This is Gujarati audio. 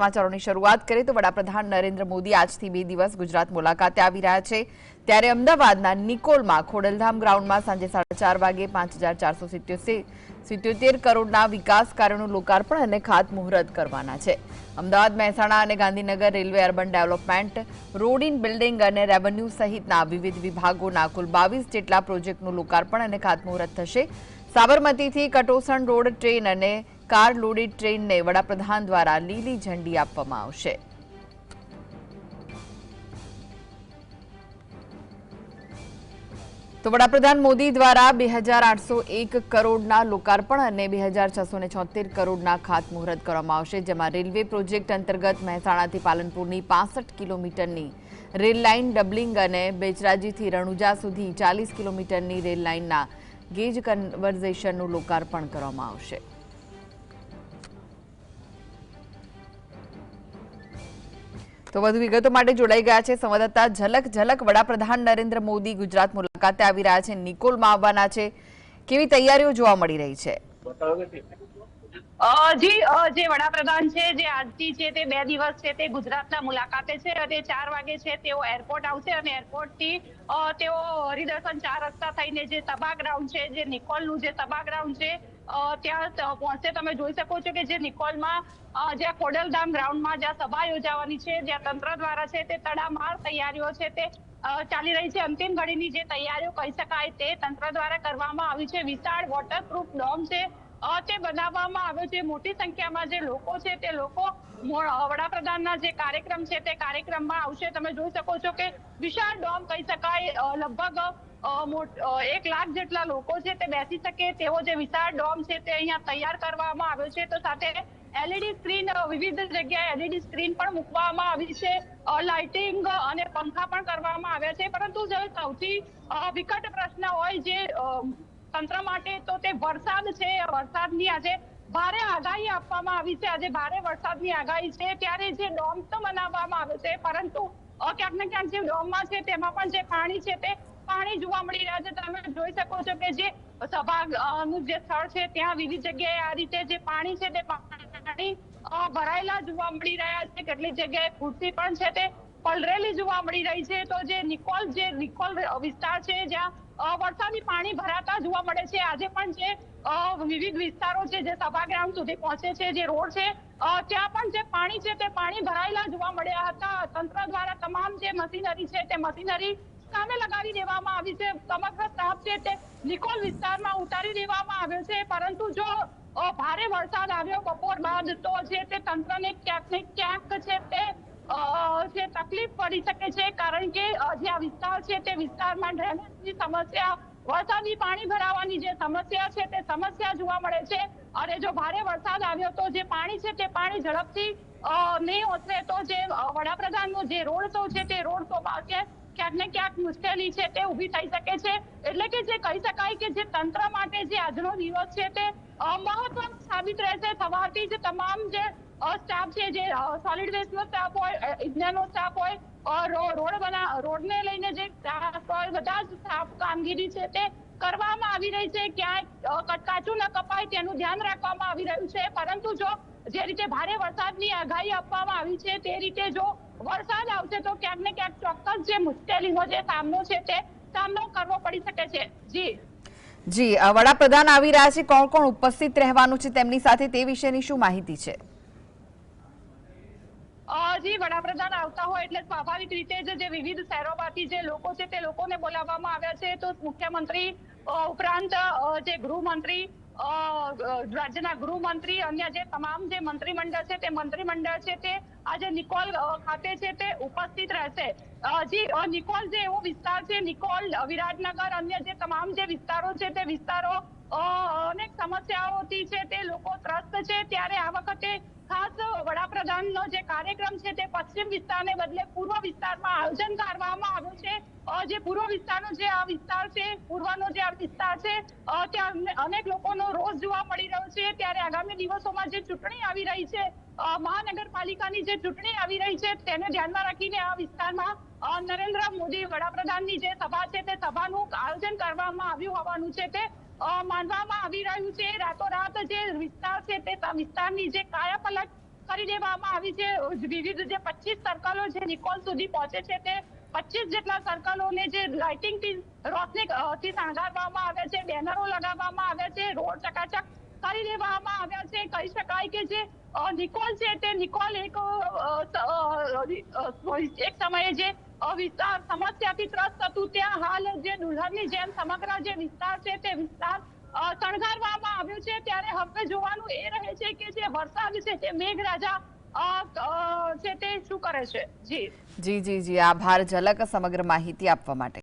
સમાચારોની શરૂઆત કરીએ તો વડાપ્રધાન નરેન્દ્ર મોદી આજથી બે દિવસ ગુજરાત મુલાકાતે આવી રહ્યા છે. ત્યારે અમદાવાદના નિકોલમાં ખોડલધામ ગ્રાઉન્ડમાં સાંજે સાડા ચાર વાગે પાંચ હજાર ચારસો સિત્યોતેર કરોડના વિકાસ કાર્યોનું લોકાર્પણ અને ખાતમુહૂર્ત કરવાના છે. અમદાવાદ, મહેસાણા અને Gandhinagar railway urban development, road and building અને રેવન્યુ સહિતના વિવિધ વિભાગોના કુલ બાવીસ જેટલા પ્રોજેક્ટનું લોકાર્પણ અને ખાતમુહૂર્ત થશે. સાબરમતીથી કટોસણ રોડ ટ્રેન અને કાર લોડેડ ટ્રેનને વડાપ્રધાન દ્વારા લીલી ઝંડી આપવામાં આવશે. તો વડાપ્રધાન મોદી દ્વારા બે હજાર આઠસો એક કરોડના લોકાર્પણ અને બે હજાર છસો છોતેર કરોડના ખાતમુહૂર્ત કરવામાં આવશે, જેમાં રેલવે પ્રોજેક્ટ અંતર્ગત મહેસાણાથી પાલનપુરની પાસઠ કિલોમીટરની રેલ લાઇન ડબલિંગ અને બેચરાજીથી રણુજા સુધી ચાલીસ કિલોમીટરની રેલ લાઇનના ગેજ કન્વર્ઝેશનનું લોકાર્પણ કરવામાં આવશે. તો વધુ વિગતો માટે જોડાઈ ગયા છે સંવાદદાતા ઝલક ઝલક વડાપ્રધાન નરેન્દ્ર મોદી ગુજરાત મુલાકાતે આવી રહ્યા છે, નિકોલમાં આવવાના છે. કેવી તૈયારીઓ જોવા મળી રહી છે? જી જે વડાપ્રધાન છે, જે આજથી છે તે બે દિવસ છે તે ગુજરાતના મુલાકાતે છે અને ચાર વાગે છે તેઓ એરપોર્ટ આવશે અને એરપોર્ટથી તેઓ હરિદર્શન ચાર રસ્તા થઈને જે સભા ગ્રાઉન્ડ છે, જે નિકોલનું જે સભા ગ્રાઉન્ડ છે ત્યાં પહોંચશે તમે જોઈ શકો છો કે જે નિકોલમાં જ્યાં ખોડલધામ ગ્રાઉન્ડમાં જ્યાં સભા યોજાવાની છે, જ્યાં તંત્ર દ્વારા છે તે તડામાર તૈયારીઓ છે તે ચાલી રહી છે. અંતિમ ઘડીની જે તૈયારીઓ કહી શકાય તે તંત્ર દ્વારા કરવામાં આવી છે. વિશાળ વોટરપ્રૂફ ડોમ છે. તે બનાવવામાં આવ્યો છે. મોટી સંખ્યામાં જે લોકો છે તે લોકો વડાપ્રધાનના જે કાર્યક્રમ છે તે કાર્યક્રમમાં આવશે. તમે જોઈ શકો છો કે વિશાળ ડોમ કહી શકાય લગભગ એક લાખ જેટલા લોકો છે તે બેસી શકે તેવો જે વિશાળ ડોમ છે તે અહીંયા તૈયાર કરવામાં આવ્યો છે. તો સાથે એલઈડી સ્ક્રીન વિવિધ જગ્યાએ એલઈડી સ્ક્રીન પણ મૂકવામાં આવી છે. લાઇટિંગ અને પંખા પણ કરવામાં આવ્યા છે. પરંતુ જે સૌથી વિકટ પ્રશ્ન હોય જે તંત્ર માટે, તો તે વરસાદ છે. વરસાદની આજે ભારે આગાહી આપવામાં આવી છે. આજે ભારે વરસાદની આગાહી છે. ત્યારે જે ડોમ તો બનાવવામાં આવે છે, પરંતુ ક્યાંક ને ક્યાંક જે ડોમમાં છે તેમાં પણ જે પાણી છે તે પાણી જોવા મળી રહ્યા છે. તમે જોઈ શકો છો કે જે સભા નું જે સ્થળ છે, ત્યાં વિવિધ જગ્યાએ આ રીતે જે પાણી છે તે પાણી ભરાયેલા જોવા મળી રહ્યા છે. કેટલીક જગ્યાએ ખુરશી પણ છે તે પલરેલી જોવા મળી રહી છે. તો જે નિકોલ જે નિકોલ વિસ્તાર છે જ્યાં વરસાદી પાણી ભરાતા જોવા મળે છે. આજે પણ જે વિવિધ વિસ્તારો છે જે સભાગ્રામ સુધી પહોંચે છે, જે રોડ છે ત્યાં પણ જે પાણી છે તે પાણી ભરાયેલા જોવા મળ્યા હતા. તંત્ર દ્વારા તમામ જે મશીનરી છે તે મશીનરી સામે લગાવી દેવામાં આવી છે. સમગ્ર સ્ટાફ છે તે નિકોલ વિસ્તારમાં ઉતારી દેવામાં આવ્યો છે. પરંતુ જો ભારે વરસાદ આવ્યો બપોર બાદ, તો છે તે તંત્રને ક્યાંક ને ક્યાંક છે તે જે તકલીફ પડી શકે છે. કારણ કે જે આ વિસ્તાર છે તે વિસ્તારમાં ડ્રેનેજની સમસ્યા, વરસાદી પાણી ભરાવાની જે સમસ્યા છે તે સમસ્યા જોવા મળે છે. અને જો ભારે વરસાદ આવ્યો તો જે પાણી છે તે પાણી ઝડપથી નહીં ઓસરે તો જે વડાપ્રધાનનો જે રોડ શો છે તે રોડ શો કે ક્યાંક ને ક્યાંક મુશ્કેલી છે તે ઊભી થઈ શકે છે. એટલે કે જે કહી શકાય કે જે તંત્ર માટે જે આજનો દિવસ છે તે મહત્વ સાબિત રહેશે. સવારથી જ તમામ જે સ્ટાફ છે, જે સોલિડ વેસ્ટ નો સ્ટાફ હોય ઇજનેરનો સ્ટાફ હોય રોડ બના, રોડને લઈને જે સ્ટાફ હોય, બધા જ સ્ટાફ કામગીરી છે તે કરવામાં આવી રહી છે. ક્યાંય કટકાચું ન કપાય તેનું ધ્યાન રાખવામાં આવી રહ્યું છે. પરંતુ જો જે રીતે ભારે વરસાદની આગાહી આપવામાં આવી છે તે રીતે જો વરસાદ આવશે તો ક્યાંક ને ક્યાંક ચોક્કસ જે મુશ્કેલીનો જે સામનો છે તે સામનો કરવો પડી શકે છે. જી. જી વડાપ્રધાન આવી રહ્યા છે. કોણ કોણ ઉપસ્થિત રહેવાનું છે તેમની સાથે તે વિશેની શું માહિતી છે? જી વડાપ્રધાન આવતા હોય એટલે સ્વાભાવિક રીતે જ જે વિવિધ શહેરોમાંથી જે લોકો છે તે લોકોને બોલાવવામાં આવ્યા છે. તો મુખ્યમંત્રી ઉપરાંત જે ગૃહમંત્રી રાજ્યના ગૃહમંત્રી અન્ય જે તમામ જે મંત્રીમંડળ છે તે મંત્રીમંડળ છે તે આજે નિકોલ ખાતે છે તે ઉપસ્થિત રહેશે. હજી નિકોલ જે એવો વિસ્તાર છે, નિકોલ, વિરાટનગર અન્ય જે તમામ જે વિસ્તારો છે તે વિસ્તારો અનેક સમસ્યાઓથી છે તે લોકો ત્રસ્ત છે. ત્યારે આ વખતે ખાસ વડાપ્રધાનનો જે કાર્યક્રમ છે તે પશ્ચિમ વિસ્તારને બદલે પૂર્વ વિસ્તારમાં આયોજન કરવામાં આવ્યું છે અ, જે પૂર્વ વિસ્તારનો જે આ વિસ્તાર છે, પૂર્વનો જે આ વિસ્તાર છે ત્યાં અનેક લોકોનો રોષ જોવા મળી રહ્યો છે. ત્યારે આગામી દિવસોમાં જે ચૂંટણી આવી રહી છે મહાનગરપાલિકાની જે ચૂંટણી આવી રહી છે, તેને ધ્યાનમાં રાખીને આ વિસ્તારમાં નરેન્દ્ર મોદી વડાપ્રધાનની જે સભા છે, તે સભાનું આયોજન કરવામાં આવ્યું હોવાનું છે. તે માનવામાં આવી રહ્યું છે. રાતોરાત જે વિસ્તાર છે, તે વિસ્તારની જે કાયાપલટ કરી દેવામાં આવી છે. વિવિધ જે પચીસ સર્કલો જે નિકોલ સુધી પહોંચે છે તે પચીસ જેટલા સર્કલોને જે લાઇટિંગ રોશની થી શણગારવામાં આવ્યા છે, બેનરો લગાવવામાં આવ્યા છે, રોડ ચકાચક કરી દેવામાં આવ્યા છે. કહી શકાય કે જે નિકોલ છે તે નિકોલ એક એક સમયે જે વિસ્તાર સમસ્યાથી ત્રસ્ત હતું, ત્યાં હાલ જે દુલ્હનની જેમ સમગ્ર જે વિસ્તાર છે તે વિસ્તાર શણગારવામાં આવ્યો છે. ત્યારે હવે જોવાનું એ રહે છે કે જે વરસાદ છે તે મેઘરાજા છે તે શું કરે છે? જી. જી જી જી. આભાર ઝલક સમગ્ર માહિતી આપવા માટે.